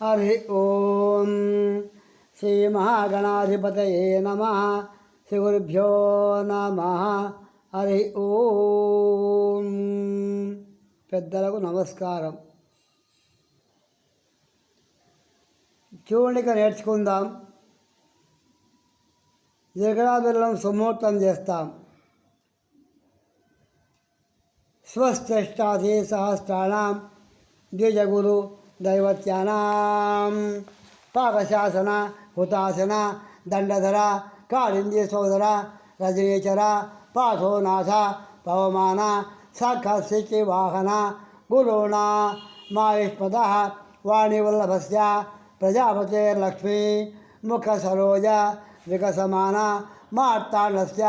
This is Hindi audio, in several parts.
హరి ఓం శ్రీ మహాగణాధిపతయే నమ. శ్రీ గురుభ్యో నమ. హరి ఓం. పెద్దలకు నమస్కారం. చూడక నేర్చుకుందాం. జగడాబెల్లం సుమూర్తం చేస్తాం. స్వస్త్రష్టాధి సహస్రాణం ద్విజగురు दैवत्यानां। पाकशासना, हुतासना, दण्डधरा कालिन्दीसोदरा रजनीचरा पाशोनाथा पवमाना साक्षात्सिवाहना गुरुणा मायुष्मदः वाणिवल्लभस्य, प्रजापतेर्लक्ष्मी, मुखसरोज, विकसमाना, मार्ताण्डस्य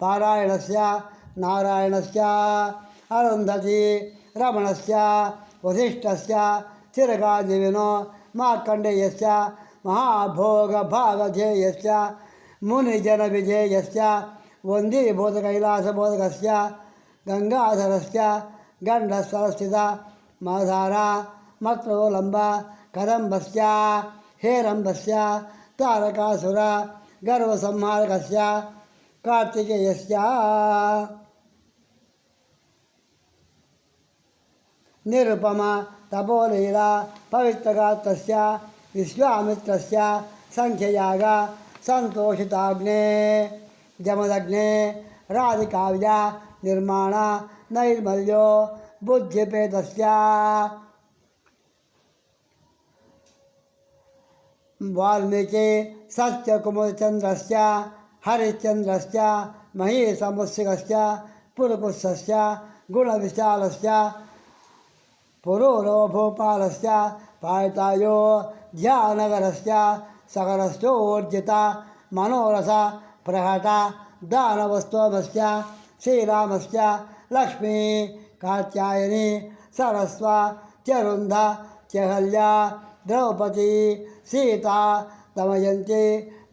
पारायण से नारायण से అరుంధతి రమణస్య వశిష్ఠస్య చిరగాజీవినో మార్కండేయస్ మహాభోగభాగధేయస్ మునిజన విజేయస్ వందీభూతకైలాసబోధకస్ గంగాధరస్ గండస్థలస్థిత మాధార మత్రోలంబ కదంబస్ హేరంబస్ తారకాసుర గర్వసంహారకస్ కార్తికేయస్ निरुपमा तपोलीला पवित्रगा तस्या विश्वामित्र संख्ययागा संतोषिताग्ने, जमदग्ने, राधिकाव्या, निर्माण, नैर्मल्यो बुद्धिपेत वाल्मीकि सत्यकुमुदचन्द्रस्य हरिश्चन्द्रस्य, महेशमुत्सिकस्य गुण विशाल पुरोरवभूपालस्य पायितायो, ध्यानगरस्य सकरस्थोर्जिता मनोरथ प्रहटा श्रीराम से लक्ष्मी, कात्यायनी, सरस्वा, चरुन्ध, चहल्या, द्रौपदी, सीता दमयंती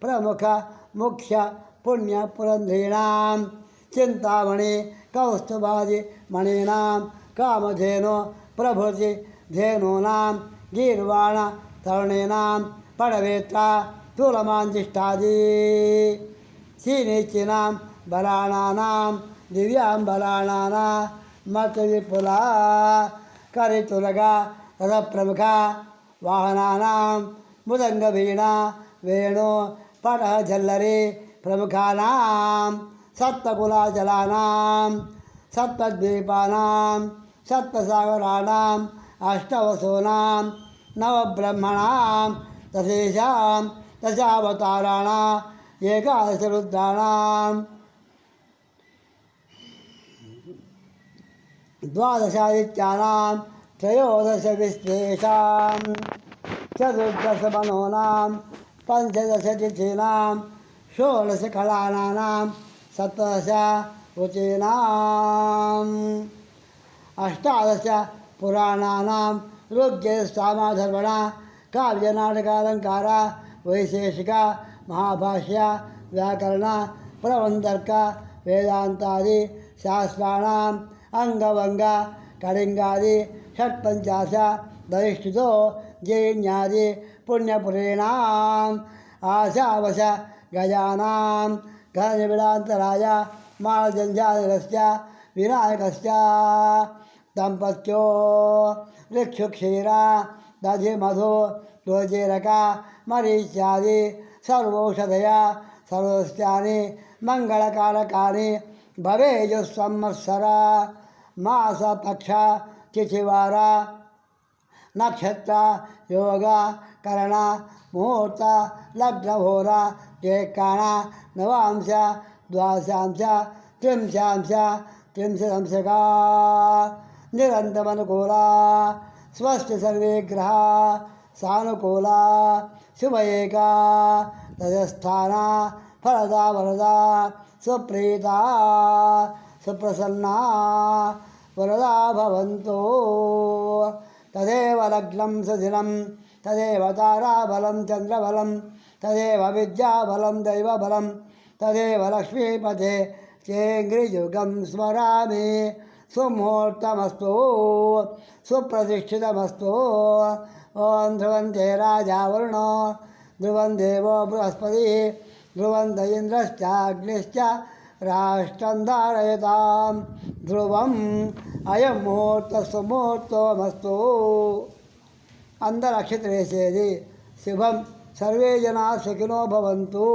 प्रमुख, मुख्य पुण्यपुरन्ध्रीणां चिंतामणि कौस्तुभादिमणीनां, कामधेनो మణీనాం కామధేను ప్రభృతి ధేనూనాం గీర్వాణ తరుణీనాం పడవేత్ర స్థూలమాంతిష్టాది క్షీణిచ్చినాం బలానానాం దివ్యాం బలానానా మత విపులా కరితులగా రథప్రముఖ వాహనానాం మృదంగ వీణ వేణు పట सप्तसागराणाम् अष्टवसूनां नवब्रह्मणां तथेषां दशावताराणाम् एकादशरुद्राणां। द्वादशादित्यानां त्रयोदशविश्वेषां चतुर्दशमनोनां पञ्चदशतिथीनां षोडशकलानानां सप्तदश उचीनाम् अष्टादश पुराणानां ऋग्यसामाधर्मण काव्यनाटकालङ्कार, वैशेषिक, महाभाष्य, व्याकरण, प्रबन्धर्क, वेदान्तादि शास्त्राणाम् अंगवंग, कलिंगादि षट्पंचाश दरिष्ठितो जैन्यादि पुण्यपुरेणाम् आशावश, गजानां, घनविडान्तराय मालजञ्जालस्य विनायकस्य। दम्पत्यो ऋक्षुक्षीरा दधिमधु दोजेरक मरीच्यादि सर्वौषधया, सर्वस्यानि मङ्गलकारकानि भवेयुः संवत्सरा, मासपक्ष, तिथिवार, नक्षत्र, योग, करण, मुहूर्त लग्नहोर टेकाण नवांश, द्वादशांश, त्रिंशांश, त्रिंशदंशका। నిరంతమనుకూలా స్వస్తి సర్వే గ్రహ సానుకూల శుభయేక తజస్థాన ఫలదా వరదా సుప్రీత సుప్రసన్న వరదా భవంతో తదేవ లగ్నం సుధినం తదేవ తారాబలం చంద్రబలం తదేవ విద్యాబలం దైవబలం తదేవ లక్ష్మీపదే చేంగ్రియుగం స్మరామి स्मरामि సుముహూర్తమస్తు సుప్రతిష్ఠితమస్తు ఓం ధ్రువంతే రాజా వరుణో ధ్రువం దేవో బృహస్పతి ధ్రువంత ఇంద్రశ్చాగ్నిశ్చ రాష్ట్రం ధారయతాం ధ్రువం అయం ముహూర్త సుముహూర్తమస్తు అందరు అక్షతలు వేసేది శుభం సర్వే జనా సుఖినో భవంతు